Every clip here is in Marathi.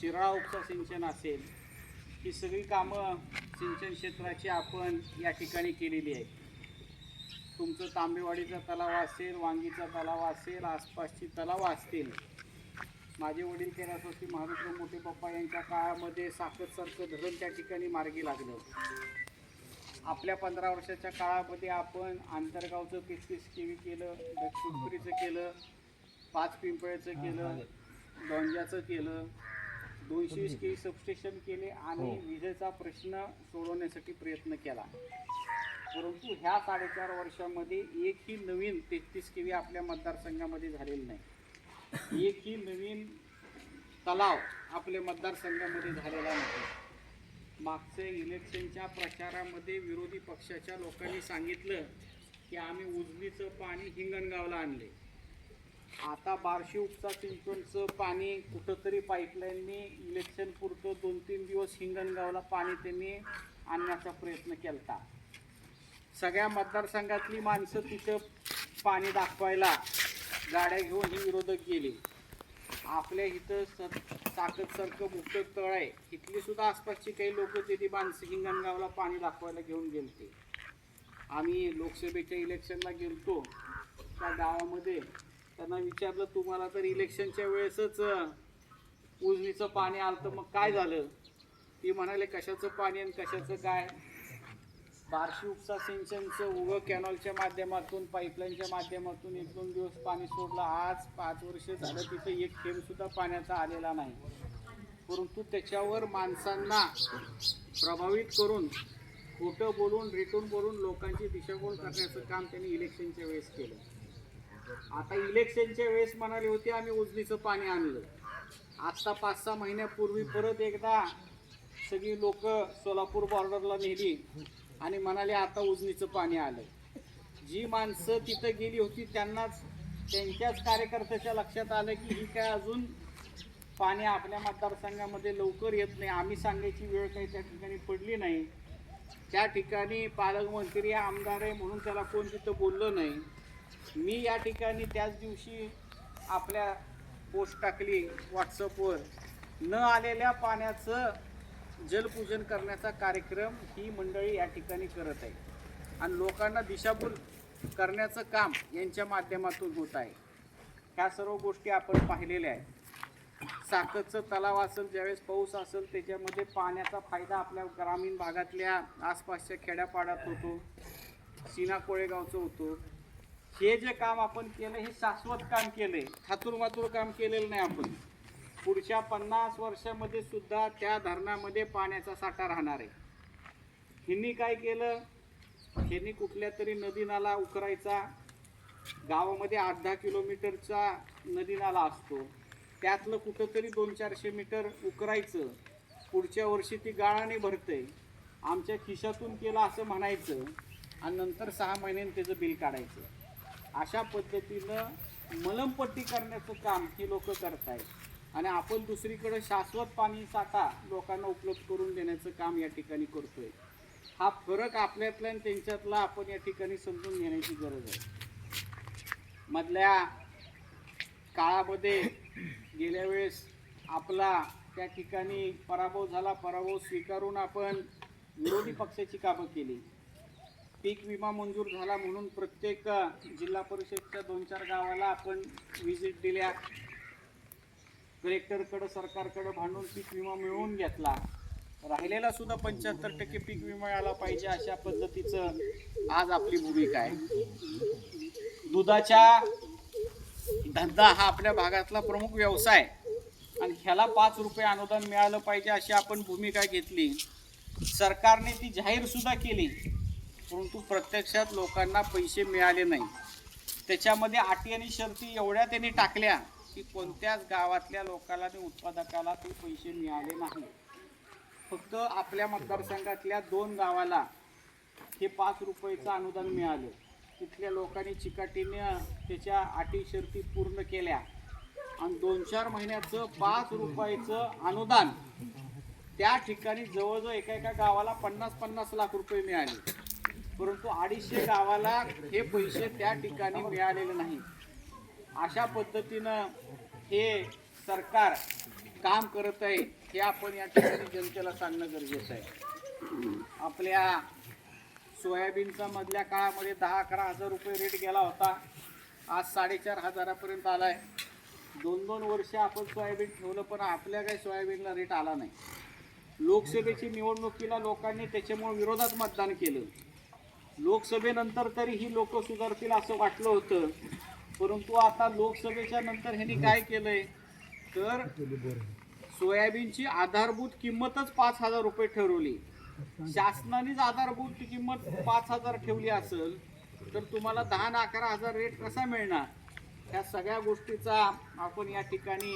शिराळा उपसा सिंचन असेल ही सगळी कामं सिंचन क्षेत्राची आपण या ठिकाणी केलेली आहेत. तुमचं तांबेवाडीचा तलाव असेल वांगीचा तलाव असेल आसपासची तलाव असतील. माझे वडील कैलासवासी महाविक्र मोठे पप्पा यांच्या काळामध्ये साखरसारखं धरण त्या ठिकाणी मार्गी लागलं. आपल्या पंधरा वर्षाच्या काळामध्ये आपण आंतरगावचं तेहतीस केवी केलं दक्षिणपुरीचं केलं पाच पिंपळ्याचं केलं दोंजाचं केलं दोनशे वीस केवी सबस्टेशन केले आणि विजेचा प्रश्न सोडवण्यासाठी प्रयत्न केला. परंतु ह्या साडेचार वर्षामध्ये एकही नवीन तेहतीस केवी आपल्या मतदारसंघामध्ये झालेलं नाही. एकही नवीन तलाव आपल्या मतदारसंघामध्ये झालेला नाही. मागच्या इलेक्शनच्या प्रचारामध्ये विरोधी पक्षाच्या लोकांनी सांगितलं की आम्ही उजनीचं पाणी हिंगणगावला आणले. आता बार्शी उपसा सिंचनचं पाणी कुठंतरी पाईपलाईननी इलेक्शन पुरतं दोन तीन दिवस हिंगणगावला पाणी त्यांनी आणण्याचा प्रयत्न केला सगळ्या मतदारसंघातली माणसं तिथं पाणी दाखवायला गाड्या घेऊन ही विरोधक गेले. आपल्या इथं स ताकदसारखं मुख्य तळ आहे. इथली सुद्धा आसपासची काही लोक तिथे माणसं हिंगणगावला पाणी दाखवायला घेऊन गेलते. आम्ही लोकसभेच्या इलेक्शनला गेलतो. त्या गावामध्ये त्यांना विचारलं तुम्हाला तर इलेक्शनच्या वेळेसच उजनीचं पाणी आलं तर मग काय झालं? ती म्हणाले कशाचं पाणी आणि कशाचं काय? बार्शी उपसा सिंचनचं उगं कॅनॉलच्या माध्यमातून पाईपलाईनच्या माध्यमातून एक दोन दिवस पाणी सोडलं. आज पाच वर्ष झालं तिथं एक थेंबसुद्धा पाण्याचा आलेला नाही. परंतु त्याच्यावर माणसांना प्रभावित करून खोटं बोलून रिटून बोलून लोकांची दिशाभूल करण्याचं काम त्यांनी इलेक्शनच्या वेळेस केलं. आता इलेक्शनच्या वेळेस म्हणाले होते आम्ही उजनीचं पाणी आणलं. आत्ता पाच सहा महिन्यापूर्वी परत एकदा सगळी लोक सोलापूर बॉर्डरला नेली आणि म्हणाले आता उजनीचं पाणी आलं जी माणसं तिथं गेली होती त्यांनाच त्यांच्याच कार्यकर्त्याच्या लक्षात आलं की ही काय अजून पाणी आपल्या मतदारसंघामध्ये लवकर येत नाही. आम्ही सांगायची वेळ काही त्या ठिकाणी पडली नाही. त्या ठिकाणी पालकमंत्री आमदार आहे म्हणून त्याला कोण तिथं बोललं नाही. मी या ठिकाणी त्याच दिवशी आपल्या पोस्ट टाकली व्हॉट्सअपवर न आलेल्या पाण्याचं जलपूजन करण्याचा कार्यक्रम ही मंडळी या ठिकाणी करत आहे. आणि लोकांना दिशाभूल करण्याचं काम यांच्या माध्यमातून होत आहे. ह्या सर्व गोष्टी आपण पाहिलेल्या आहेत. साखरचं तलाव असेल ज्यावेळेस पाऊस असेल त्याच्यामध्ये पाण्याचा फायदा आपल्या ग्रामीण भागातल्या आसपासच्या खेड्यापाड्यात होतो. सीना कोळेगावचं होतो. हे जे काम आपण केलं हे शाश्वत काम केलंय. हातूर मातूर काम केलेलं नाही आपण. पुढच्या पन्नास वर्षामध्ये सुद्धा त्या धरणामध्ये पाण्याचा साठा राहणार आहे. ह्यांनी काय केलं? ह्यांनी कुठल्या तरी नदी नाला उकरायचा. गावामध्ये आठ दहा किलोमीटरचा नदी नाला असतो. त्यातलं कुठंतरी दोन चारशे मीटर उकरायचं. पुढच्या वर्षी ती गाळाने भरते आमच्या खिशातून केलं असं म्हणायचं. आणि नंतर सहा महिन्यांनी त्याचं बिल काढायचं. अशा पद्धतीनं मलमपट्टी करण्याचं काम ही लोक करत आहेत आणि आपण दुसरीकडे शाश्वत पाणी साठा लोकांना उपलब्ध करून देण्याचं काम या ठिकाणी करतोय. हा फरक आपल्यातला आणि त्यांच्यातला आपण या ठिकाणी समजून घेण्याची गरज आहे. मधल्या काळामध्ये गेल्या वेळेस आपला त्या ठिकाणी पराभव झाला पराभव स्वीकारून आपण विरोधी पक्षाची कामं केली. पीक विमा मंजूर झाला म्हणून प्रत्येक जिल्हा परिषदच्या दोन चार गावाला आपण व्हिजिट दिल्या. कलेक्टरकडं सरकारकडं भांडून पीक विमा मिळवून घेतला. राहिलेला सुद्धा पंच्याहत्तर टक्के पीक विमा आला पाहिजे अशा पद्धतीचं आज आपली भूमिका आहे. दुधाच्या धंदा हा आपल्या भागातला प्रमुख व्यवसाय. आणि ह्याला पाच रुपये अनुदान मिळालं पाहिजे अशी आपण भूमिका घेतली. सरकारने ती जाहीर सुद्धा केली. परंतु प्रत्यक्षात लोकांना पैसे मिळाले नाही. त्याच्यामध्ये अटी आणि शर्ती एवढ्या त्यांनी टाकल्या की कोणत्याच गावातल्या लोकाला आणि उत्पादकाला ते पैसे मिळाले नाही. फक्त आपल्या मतदारसंघातल्या दोन गावाला हे पाच रुपयाचं अनुदान मिळालं. तिथल्या लोकांनी चिकाटीने त्याच्या अटी शर्ती पूर्ण केल्या. आणि दोन चार महिन्याचं पाच रुपयाचं अनुदान त्या ठिकाणी जवळजवळ एका एका गावाला पन्नास पन्नास लाख रुपये मिळाले. परंतु अडीचशे गावाला हे पैसे त्या ठिकाणी मिळालेले नाही. अशा पद्धतीनं हे सरकार काम करत आहे हे आपण या ठिकाणी जनतेला सांगणं गरजेचं आहे. आपल्या सोयाबीनचा मधल्या काळामध्ये दहा अकरा हजार रुपये रेट गेला होता. आज साडेचार हजारापर्यंत आला आहे दोन दोन वर्ष आपण सोयाबीन ठेवलं पण आपल्या काही सोयाबीनला रेट आला नाही. लोकसभेची निवडणुकीला लोकांनी त्याच्यामुळे विरोधात मतदान केलं. लोकसभेनंतर तरी ही लोक सुधारतील असं वाटलं होतं. परंतु आता लोकसभेच्या नंतर ह्यांनी काय केलंय? तर सोयाबीनची आधारभूत किंमतच पाच हजार रुपये ठरवली. शासनानेच आधारभूत किंमत पाच हजार ठेवली असेल तर तुम्हाला दहा ना अकरा हजार रेट कसा मिळणार? ह्या सगळ्या गोष्टीचा आपण या ठिकाणी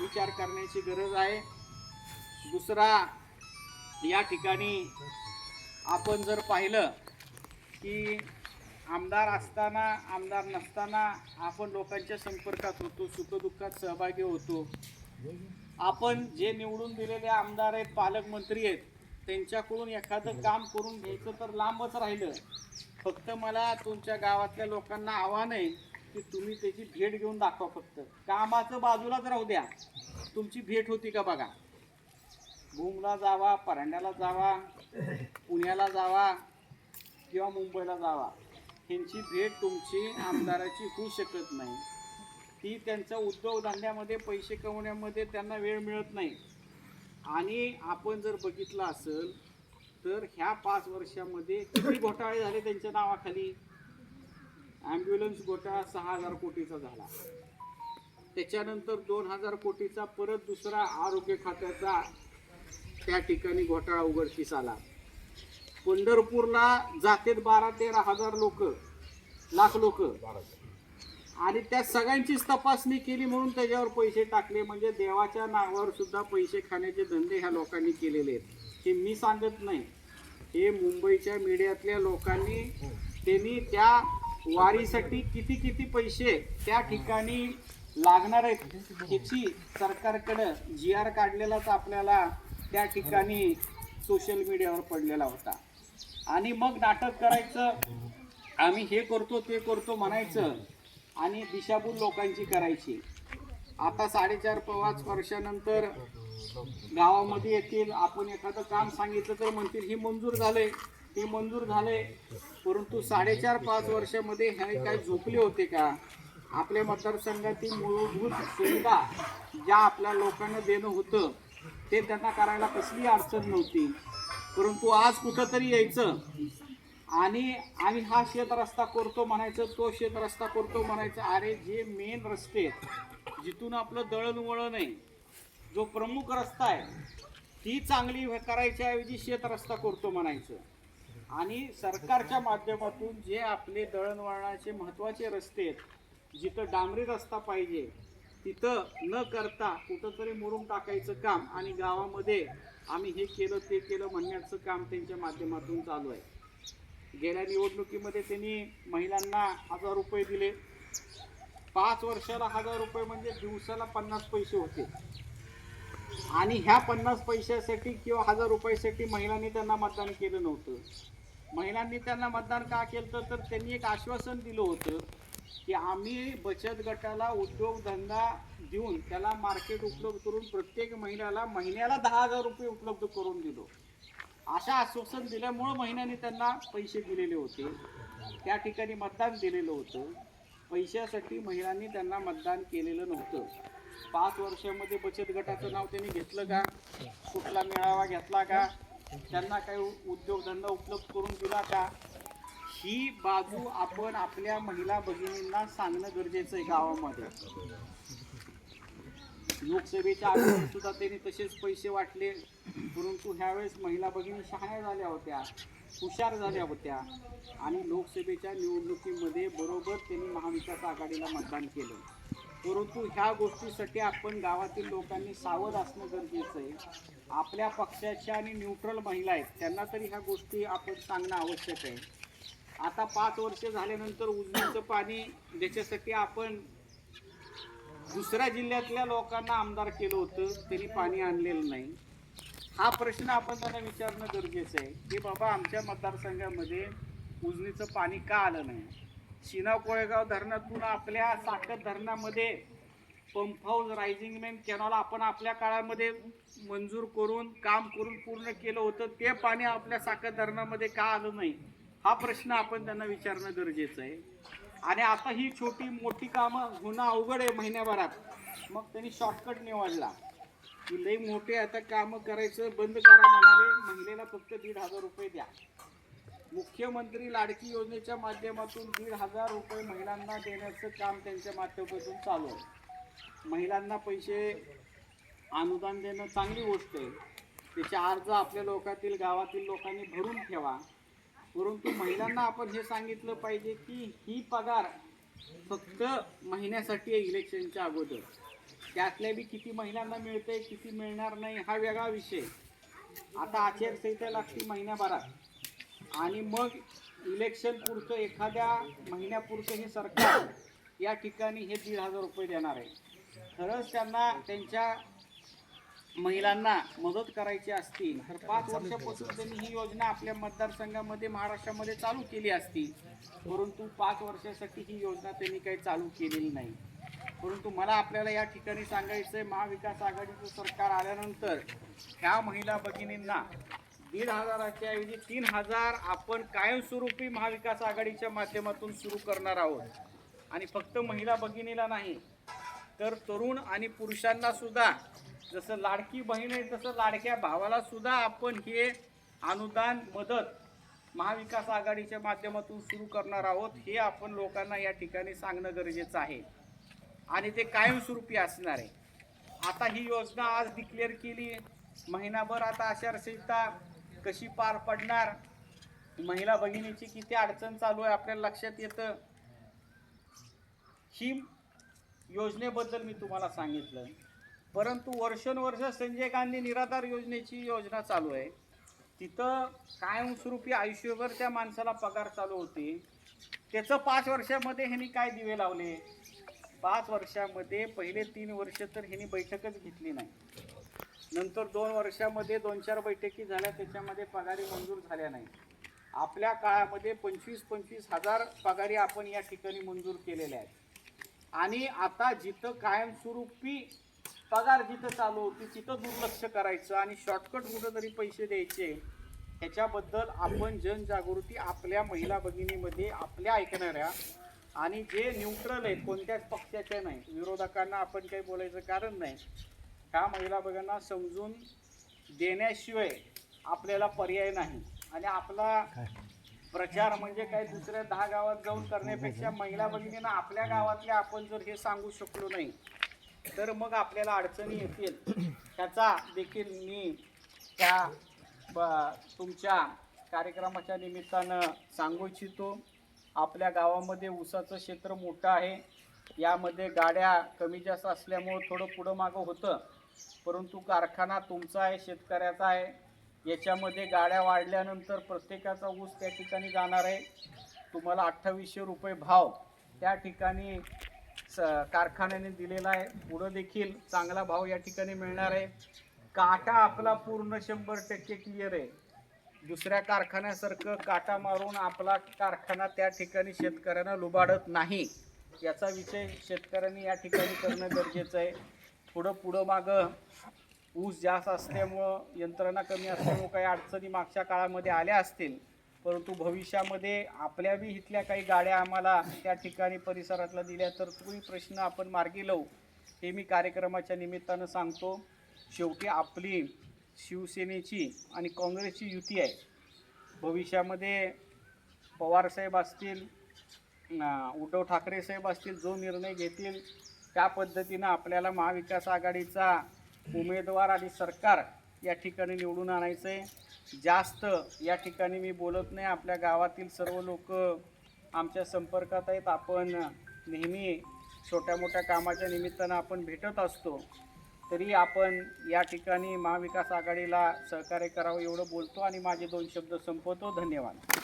विचार करण्याची गरज आहे. दुसरा या ठिकाणी आपण जर पाहिलं की आमदार असताना आमदार नसताना आपण लोकांच्या संपर्कात होतो सुखदुःखात सहभागी होतो. आपण जे निवडून दिलेले आमदार आहेत पालकमंत्री आहेत त्यांच्याकडून एखादं काम करून घ्यायचं तर लांबच राहिलं. फक्त मला तुमच्या गावातल्या लोकांना आव्हान आहे की तुम्ही त्याची भेट घेऊन दाखवा फक्त. कामाचं बाजूलाच राहू द्या. तुमची भेट होती का बघा? भूमला जावा परांड्याला जावा पुण्याला जावा किंवा मुंबईला जावा ह्यांची भेट तुमची आमदाराची होऊ शकत नाही. ती त्यांचा उद्योगधंद्यामध्ये पैसे कमवण्यामध्ये त्यांना वेळ मिळत नाही. आणि आपण जर बघितलं असेल तर ह्या पाच वर्षामध्ये किती घोटाळे झाले त्यांच्या नावाखाली? ॲम्ब्युलन्स घोटाळा सहा हजार कोटीचा झाला. त्याच्यानंतर दोन हजार कोटीचा परत दुसरा आरोग्य खात्याचा त्या ठिकाणी घोटाळा उघडकीस आला. पंढरपूरला जातेत बारा तेरा हजार लोक लाख लोक. आणि त्या सगळ्यांचीच तपासणी केली म्हणून त्याच्यावर पैसे टाकले. म्हणजे देवाच्या नावावर सुद्धा पैसे खाण्याचे धंदे ह्या लोकांनी केलेले आहेत. हे मी सांगत नाही. हे मुंबईच्या मीडियातल्या लोकांनी त्यांनी त्या वारीसाठी किती किती पैसे त्या ठिकाणी लागणार आहेत ह्याची सरकारकडं जी आर काढलेलाच आपल्याला त्या ठिकाणी सोशल मीडियावर पडलेला होता. आणि मग नाटक करायचं. आम्ही हे करतो ते करतो म्हणायचं. आणि दिशाभूल लोकांची करायची. आता साडेचार पाच वर्षानंतर गावामध्ये येतील. आपण एखादं काम सांगितलं तर म्हणतील हे मंजूर झालंय. ते मंजूर झालंय. परंतु साडेचार पाच वर्षामध्ये हे काय झोपले होते का? आपल्या मतदारसंघातील मूलभूत सुविधा ज्या आपल्या लोकांना देणं होतं ते त्यांना करायला कसली अडचण नव्हती. परंतु आज कुठंतरी यायचं. आणि आम्ही हा शेत रस्ता करतो म्हणायचं तो शेत रस्ता करतो म्हणायचं अरे जे मेन रस्ते आहेत जिथून आपलं दळणवळण आहे जो प्रमुख रस्ता आहे ती चांगली करायच्या ऐवजी शेत रस्ता करतो म्हणायचं. आणि सरकारच्या माध्यमातून जे आपले दळणवळणाचे महत्त्वाचे रस्ते आहेत जिथं डांबरी रस्ता पाहिजे तिथं न करता कुठंतरी मोडून टाकायचं काम आणि गावामध्ये आम्ही हे केलं ते केलं म्हणण्याचं काम त्यांच्या माध्यमातून चालू आहे. गेल्या निवडणुकीमध्ये त्यांनी महिलांना हजार रुपये दिले. पाच वर्षाला हजार रुपये म्हणजे दिवसाला पन्नास पैसे होते. आणि ह्या पन्नास पैशासाठी किंवा हजार रुपयासाठी महिलांनी त्यांना मतदान केलं नव्हतं. महिलांनी त्यांना मतदान का केलं तर त्यांनी एक आश्वासन दिलं होतं की आम्ही बचत गटाला उद्योगधंदा देऊन त्याला मार्केट उपलब्ध करून प्रत्येक महिन्याला महिन्याला दहा हजार रुपये उपलब्ध करून दिलो. अशा आश्वासन दिल्यामुळं महिन्याने त्यांना पैसे दिलेले होते. त्या ठिकाणी मतदान दिलेलं होतं. पैशासाठी महिलांनी त्यांना मतदान केलेलं नव्हतं. पाच वर्षामध्ये बचत गटाचं नाव त्यांनी घेतलं का? कुठला मेळावा घेतला का? त्यांना काही उद्योगधंदा उपलब्ध करून दिला का? ही बाजू आपण आपल्या महिला भगिनींना सांगणं गरजेचं आहे गावामध्ये. लोकसभेच्या अगोदर सुद्धा त्यांनी तसेच पैसे वाटले परंतु ह्यावेळेस महिला भगिनी शहाण्या झाल्या होत्या हुशार झाल्या होत्या आणि लोकसभेच्या निवडणुकीमध्ये बरोबर त्यांनी महाविकास आघाडीला मतदान केलं. परंतु ह्या गोष्टीसाठी आपण गावातील लोकांनी सावध असणं गरजेचं आहे. आपल्या पक्षाच्या आणि न्यूट्रल महिला आहेत त्यांना तरी ह्या गोष्टी आपण सांगणं आवश्यक आहे. आता पाच वर्ष झाल्यानंतर उजनीचं पाणी ज्याच्यासाठी आपण दुसऱ्या जिल्ह्यातल्या लोकांना आमदार केलं होतं त्यांनी पाणी आणलेलं नाही. हा प्रश्न आपण त्यांना विचारणं गरजेचं आहे की बाबा आमच्या मतदारसंघामध्ये उजनीचं पाणी का आलं नाही? शिना कोळेगाव धरणातून आपल्या साखर धरणामध्ये pump house rising main canal आपण आपल्या काळामध्ये मंजूर करून काम करून पूर्ण केलं होतं ते पाणी आपल्या साखर धरणामध्ये का आलं नाही? हा प्रश्न आपण त्यांना विचारणं गरजेचं आहे. आणि आता ही छोटी मोठी कामं होणं अवघड आहे महिन्याभरात. मग त्यांनी शॉर्टकट निवडला. की लई मोठे आता कामं करायचं बंद करा म्हणाले. महिलेला फक्त दीड हजार रुपये द्या. मुख्यमंत्री लाडकी योजनेच्या माध्यमातून दीड हजार रुपये महिलांना देण्याचं काम त्यांच्या माध्यमातून चालू आहे. महिलांना पैसे अनुदान देणं चांगली गोष्ट आहे. त्याचे अर्ज आपल्या लोकातील गावातील लोकांनी भरून ठेवा. परंतु महिलांना आपण हे सांगितलं पाहिजे की ही पगार फक्त महिन्यासाठी आहे इलेक्शनच्या अगोदर. त्यातल्या बी किती महिलांना मिळते किती मिळणार नाही हा वेगळा विषय. आता आचारसंहिता लागते महिन्याभरात. आणि मग इलेक्शन पुरतं एखाद्या महिन्यापुरतं हे सरकार या ठिकाणी हे दीड हजार रुपये देणार आहे. खरंच त्यांना त्यांच्या महिलांना मदत करायची असतील तर पाच वर्षापासून त्यांनी ही योजना आपल्या मतदारसंघामध्ये महाराष्ट्रामध्ये चालू केली असती. परंतु पाच वर्षासाठी ही योजना त्यांनी काही चालू केलेली नाही. परंतु मला आपल्याला या ठिकाणी सांगायचं आहे महाविकास आघाडीचं सरकार आल्यानंतर ह्या महिला भगिनींना दीड हजाराच्या ऐवजी तीन हजार आपण कायमस्वरूपी महाविकास आघाडीच्या माध्यमातून सुरू करणार आहोत. आणि फक्त महिला भगिनीला नाही तर तरुण आणि पुरुषांना सुद्धा जसं लाडकी बहीण आहे तसं लाडक्या भावाला सुद्धा आपण हे अनुदान मदत महाविकास आघाडीच्या माध्यमातून सुरू करणार आहोत हे आपण लोकांना या ठिकाणी सांगणं गरजेचं आहे. आणि ते कायमस्वरूपी असणार आहे. आता ही योजना आज डिक्लेअर केली. महिनाभर आता आचारसंहिता कशी पार पडणार? महिला भगिनीची किती अडचण चालू आहे आपल्याला लक्षात येतं. ही योजनेबद्दल मी तुम्हाला सांगितलं. परंतु वर्षानुवर्ष संजय गांधी निराधार योजनेची योजना चालू आहे. तिथं कायमस्वरूपी आयुष्यभर त्या माणसाला पगार चालू होते. त्याचं पाच वर्षामध्ये ह्यांनी काय दिवे लावले? पाच वर्षामध्ये पहिले तीन वर्ष तर ह्यांनी बैठकच घेतली नाही. नंतर दोन वर्षामध्ये दोन चार बैठकी झाल्या त्याच्यामध्ये पगारी मंजूर झाल्या नाही. आपल्या काळामध्ये पंचवीस पंचवीस हजार पगारी आपण या ठिकाणी मंजूर केलेल्या आहेत. आणि आता जिथं कायमस्वरूपी पगार जिथं चालू होती तिथं दुर्लक्ष करायचं आणि शॉर्टकट कुठंतरी पैसे द्यायचे ह्याच्याबद्दल आपण जनजागृती आपल्या महिला भगिनीमध्ये आपल्या ऐकणाऱ्या आणि जे न्यूट्रल आहेत कोणत्याच पक्षाच्या नाही. विरोधकांना आपण काही बोलायचं कारण नाही. ह्या महिला भगिनींना समजून देण्याशिवाय आपल्याला पर्याय नाही. आणि आपला प्रचार म्हणजे काही दुसऱ्या दहा गावात जाऊन करण्यापेक्षा महिला भगिनींना आपल्या गावातल्या आपण जर हे सांगू शकलो नाही तर मग आपल्याला अडचणी येतील. ह्याचा देखील मी त्या ब- तुमच्या कार्यक्रमाच्या निमित्तानं सांगू इच्छितो. आपल्या गावामध्ये ऊसाचं क्षेत्र मोठं आहे. यामध्ये गाड्या कमी जास्त असल्यामुळं थोडं पुढं मागं होतं. परंतु कारखाना तुमचा आहे शेतकऱ्याचा आहे. याच्यामध्ये गाड्या वाढल्यानंतर प्रत्येकाचा ऊस त्या ठिकाणी जाणार आहे. तुम्हाला अठ्ठावीसशे रुपये भाव त्या ठिकाणी कारखान्याने दिलेला आहे. पुढं देखील चांगला भाव या ठिकाणी मिळणार आहे. काटा आपला पूर्ण शंभर टक्के क्लिअर आहे. दुसऱ्या कारखान्यासारखं काटा मारून आपला कारखाना त्या ठिकाणी शेतकऱ्यांना लुबाडत नाही याचा विषय शेतकऱ्यांनी या ठिकाणी करणं गरजेचं आहे. पुढं पुढं मागं ऊस जास्त असल्यामुळं यंत्रणा कमी असल्यामुळं काही अडचणी मागच्या काळामध्ये आल्या असतील परंतु भविष्यामध्ये आपल्या बी इथल्या काही गाड्या आम्हाला त्या ठिकाणी परिसरातला दिल्या तर तोही प्रश्न आपण मार्गी लावू. हे मी कार्यक्रमाच्या निमित्तानं सांगतो. शेवटी आपली शिवसेनेची आणि काँग्रेसची युती आहे. भविष्यामध्ये पवारसाहेब असतील उद्धव ठाकरे साहेब असतील जो निर्णय घेतील त्या पद्धतीनं आपल्याला महाविकास आघाडीचा उमेदवार आणि सरकार या ठिकाणी निवडून आणायचं आहे जास्त या ठिकाणी मी बोलत नाही. आपल्या गावातील सर्व लोक आमच्या संपर्कात आहेत. आपण नेहमी छोट्या मोठ्या कामाच्या निमित्तानं आपण भेटत असतो. तरी आपण या ठिकाणी महाविकास आघाडीला सहकार्य करावं एवढं बोलतो आणि माझे दोन शब्द संपवतो. धन्यवाद.